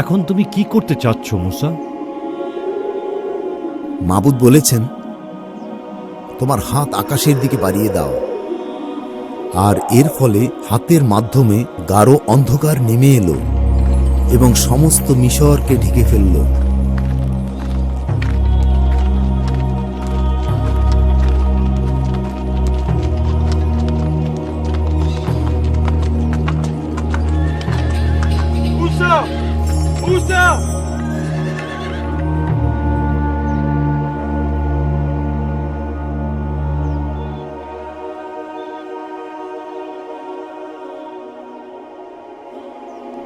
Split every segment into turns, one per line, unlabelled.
এখন তুমি কি করতে চাচ্ছ, মুসা?
মাবুদ বলেছেন, তোমার হাত আকাশের দিকে বাড়িয়ে দাও, আর এর ফলে হাতের মাধ্যমে গাঢ় অন্ধকার নেমে এলো এবং সমস্ত মিশরকে ঢেকে ফেলল।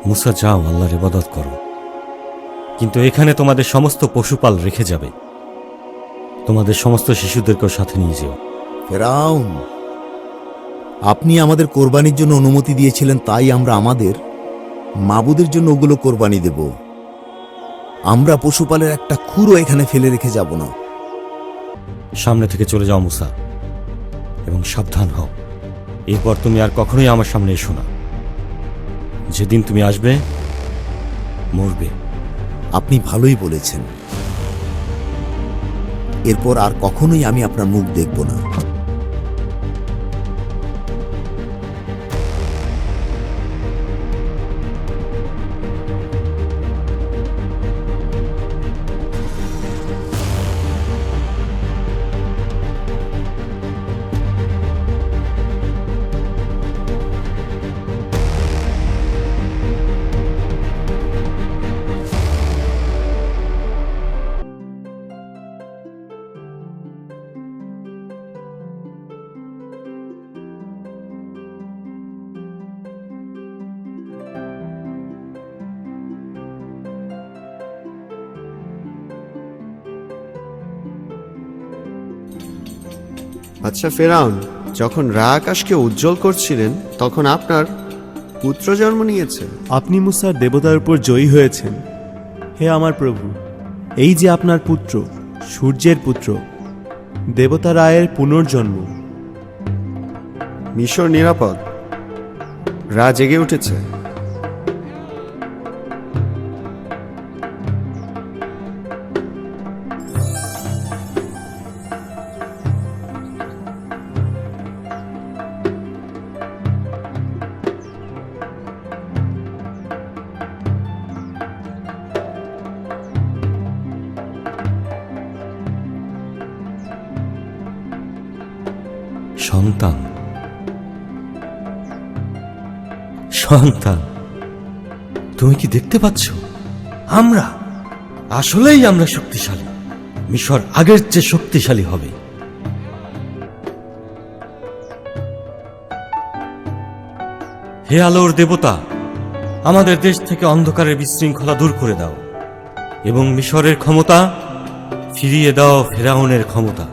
মুসা যাও আল্লাহর ইবাদত করো। কিন্তু এখানে তোমাদের সমস্ত পশুপাল রেখে যাবে। তোমাদের সমস্ত শিশুদেরকেও সাথে নিয়ে যেও।
ফেরাউন আপনি আমাদের কোরবানির জন্য অনুমতি দিয়েছিলেন তাই আমরা আমাদের মাবুদের জন্য ওগুলো কোরবানি দেব। আমরা পশুপালের একটা খুরও এখানে ফেলে রেখে যাব না।
সামনে থেকে চলে যাও মুসা এবং সাবধান হও। এরপর তুমি আর কখনোই আমার সামনে এসো না। যেদিন তুমি আসবে, মরবে।
আপনি ভালোই বলেছেন। এরপর আর কখনোই আমি আপনার মুখ দেখব না।
আচ্ছা ফেরাউন যখন রা আকাশকে উজ্জ্বল করছিলেন তখন আপনার পুত্র জন্ম নিয়েছে।
আপনি মুসার দেবতার উপর জয়ী হয়েছেন। হে আমার প্রভু এই যে আপনার পুত্র সূর্যের পুত্র দেবতা রায়ের পুনর্জন্ম।
মিশর নিরাপদ। রা জেগে উঠেছে।
সন্তান। সন্তান, তুমি কি দেখতে পাচ্ছ? আমরা আসলেই আমরা শক্তিশালী। মিশর আগের চেয়ে শক্তিশালী হবে। হে আলোর দেবতা, আমাদের দেশ থেকে অন্ধকারের বিশৃঙ্খলা দূর করে দাও এবং মিশরের ক্ষমতা ফিরিয়ে দাও ফেরাউনের ক্ষমতা।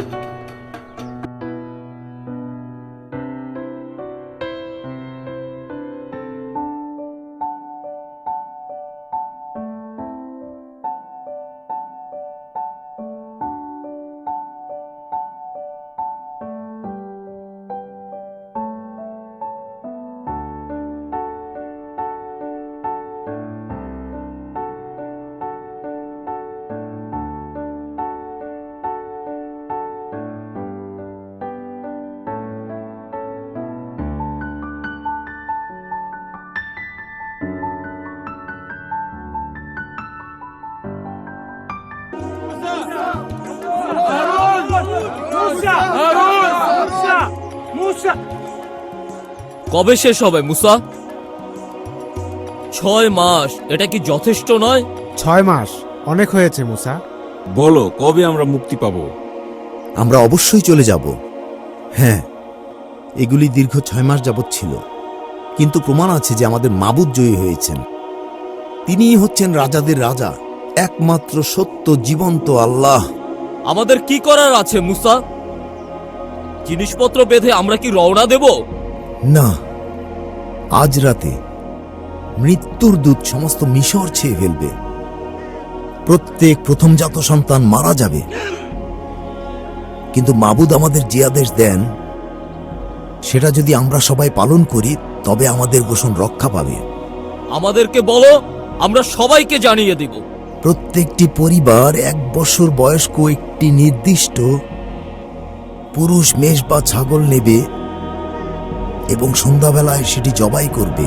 কবে শেষ হবে মুসা? ছয় মাস এটা কি যথেষ্ট নয়?
ছয় মাস অনেক হয়েছে মুসা।
বলো কবে আমরা মুক্তি পাবো?
আমরা অবশ্যই চলে যাব। হ্যাঁ এগুলি দীর্ঘ ছয় মাস যাবৎ ছিল। কিন্তু প্রমাণ আছে যে আমাদের মাবুদ জয়ী হয়েছেন। তিনিই হচ্ছেন রাজাদের রাজা একমাত্র সত্য জীবন্ত আল্লাহ।
আমাদের কি করার আছে মুসা? জিনিসপত্র বেঁধে আমরা কি রওনা দেব?
না। আজ রাতে মৃত্যুর দূত সমস্ত মিশর ছেয়ে ফেলবে। প্রত্যেক প্রথমজাত সন্তান মারা যাবে। কিন্তু মাবুদ আমাদের যে আদেশ দেন সেটা যদি আমরা সবাই পালন করি তবে আমাদের গোষণ রক্ষা পাবে।
আমাদেরকে বলো আমরা সবাইকে জানিয়ে দিব।
প্রত্যেকটি পরিবার এক বছর বয়স্ক একটি নির্দিষ্ট পুরুষ, মেষ বা ছাগল নেবে এবং সন্ধ্যাবেলায় সেটি জবাই করবে।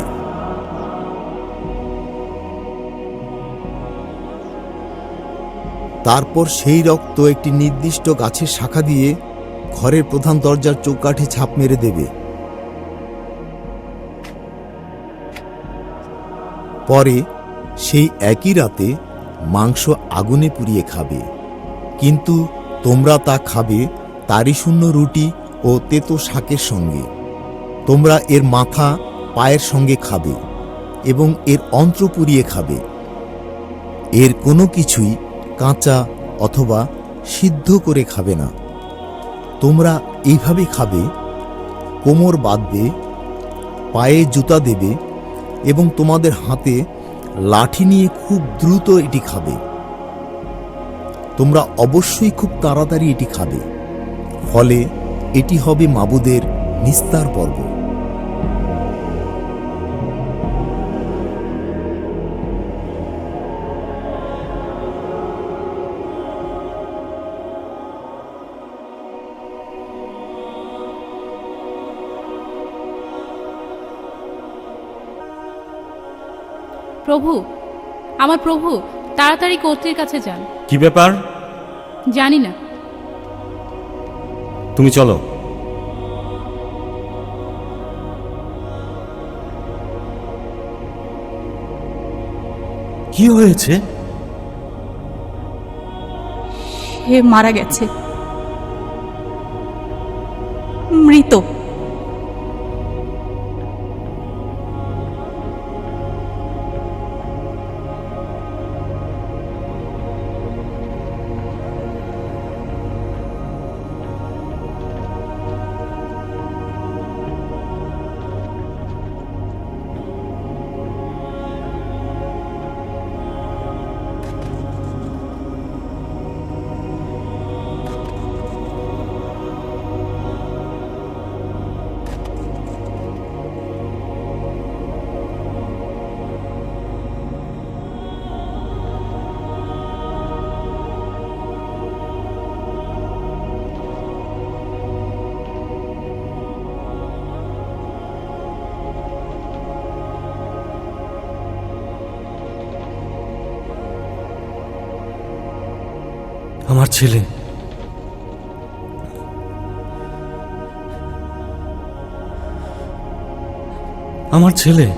তারপর সেই রক্ত একটি নির্দিষ্ট গাছের শাখা দিয়ে ঘরের প্রধান দরজার চৌকাঠে ছাপ মেরে দেবে। পরে সেই একই রাতে মাংস আগুনে পুড়িয়ে খাবে। কিন্তু তোমরা তা খাবে তারই শূন্য রুটি ও তেতো শাকের সঙ্গে। তোমরা এর মাথা পায়ের সঙ্গে খাবে এবং এর অন্ত্র পুড়িয়ে খাবে। এর কোনো কিছুই কাঁচা অথবা সিদ্ধ করে খাবে না। তোমরা এইভাবে খাবে, কোমর বাঁধবে, পায়ে জুতা দেবে এবং তোমাদের হাতে লাঠি নিয়ে খুব দ্রুত এটি খাবে। তোমরা অবশ্যই খুব তাড়াতাড়ি এটি খাবে। ফলে এটি হবে মাবুদের নিস্তার পর্ব।
প্রভু আমার প্রভু তাড়াতাড়ি কর্ত্রীর কাছে যান।
কি ব্যাপার?
জানি না।
তুমি চলো। কি হয়েছে?
সে মারা গেছে। মৃত।
আমার ছেলে। আমার ছেলে।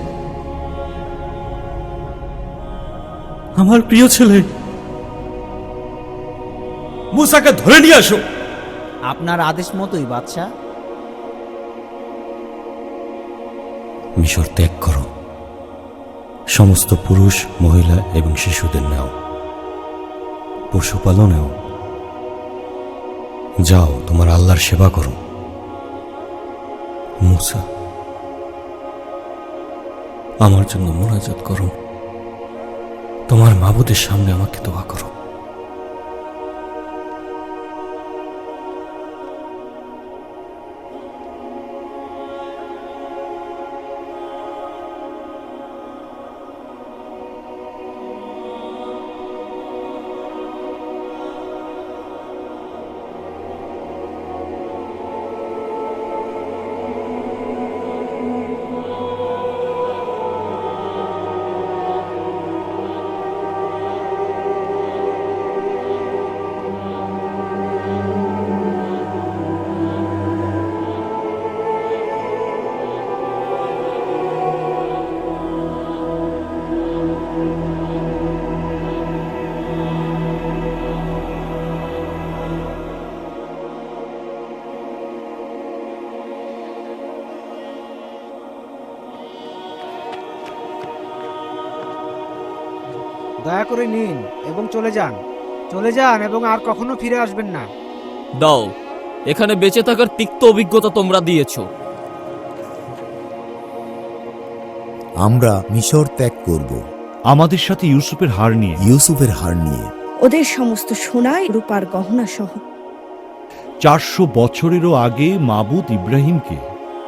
আমার প্রিয় ছেলে। মুসাকে ধরে নিয়ে আসো।
আপনার আদেশ মতোই বাদশাহ।
মিশর ত্যাগ করো। সমস্ত পুরুষ মহিলা এবং শিশুদের নাও। পশুপালনেও যাও, তোমার আল্লাহর সেবা করো। মুসা, আমার জন্য মোনাজাত করো। তোমার মাবুদের সামনে আমাকে দোয়া করো।
দয়া করে নিন এবং চলে যান। চলে যান এবং আর কখনো ফিরে আসবেন না।
দাও এখানে বেঁচে থাকার তিক্ত অভিজ্ঞতা তোমরা দিয়েছ।
আমরা মিশর ত্যাগ করব।
আমাদের সাথে ইউসুফের হার নিয়ে।
ইউসুফের হার নিয়ে।
ওদের সমস্ত সোনায় রূপার গহনা সহ।
চারশো বছরেরও আগে মাবুদ ইব্রাহিমকে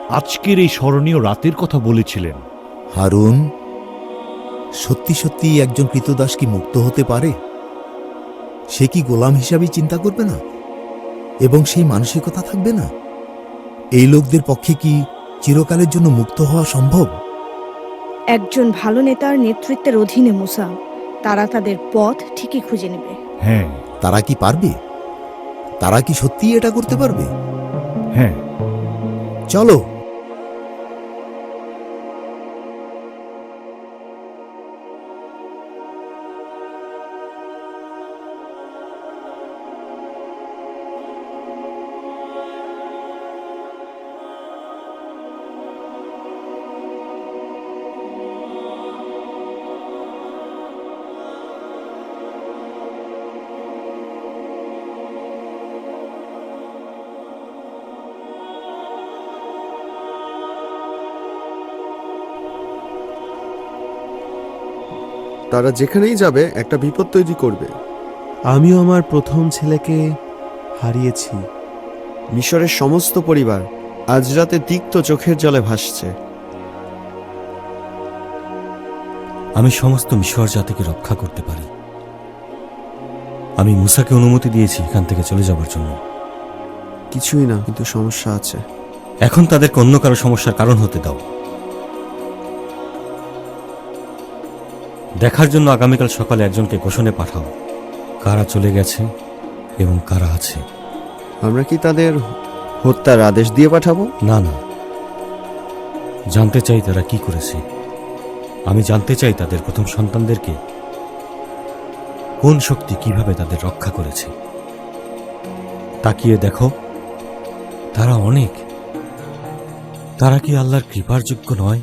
আজকের এই স্মরণীয় রাতের কথা বলেছিলেন।
হারুন সত্যি সত্যি একজন কৃতদাস কি মুক্ত হতে পারে? সে কি গোলাম হিসাবে চিন্তা করবে না? এবং সেই মানসিকতা থাকবে না? এই লোকদের পক্ষে কি চিরকালের জন্য মুক্ত হওয়া সম্ভব?
একজন ভালো নেতার নেতৃত্বের অধীনে মুসা তারা তাদের পথ ঠিকই খুঁজে নেবে।
হ্যাঁ।
তারা কি পারবে? তারা কি সত্যিই এটা করতে পারবে?
হ্যাঁ।
চলো
তারা যেখানেই যাবে একটা বিপদ তৈরি করবে।
আমিও আমার প্রথম ছেলেকে হারিয়েছি।
মিশরের সমস্ত পরিবার আজ রাতে তিক্ত চোখের জলে ভাসছে।
আমি সমস্ত মিশর জাতিকে রক্ষা করতে পারি। আমি মুসাকে অনুমতি দিয়েছি এখান থেকে চলে যাবার জন্য।
কিছুই না কিন্তু সমস্যা আছে।
এখন তাদেরকে অন্য কারও সমস্যার কারণ হতে দাও। দেখার জন্য আগামীকাল সকালে একজনকে গোষণে পাঠাও। কারা চলে গেছে এবং কারা আছে?
আমরা কি তাদের হত্যার আদেশ দিয়ে পাঠাবো?
না না। জানতে চাই তারা কি করেছে। আমি জানতে চাই তাদের প্রথম সন্তানদেরকে কোন শক্তি কীভাবে তাদের রক্ষা করেছে। তাকিয়ে দেখো তারা অনেক। তারা কি আল্লাহর কৃপার যোগ্য নয়?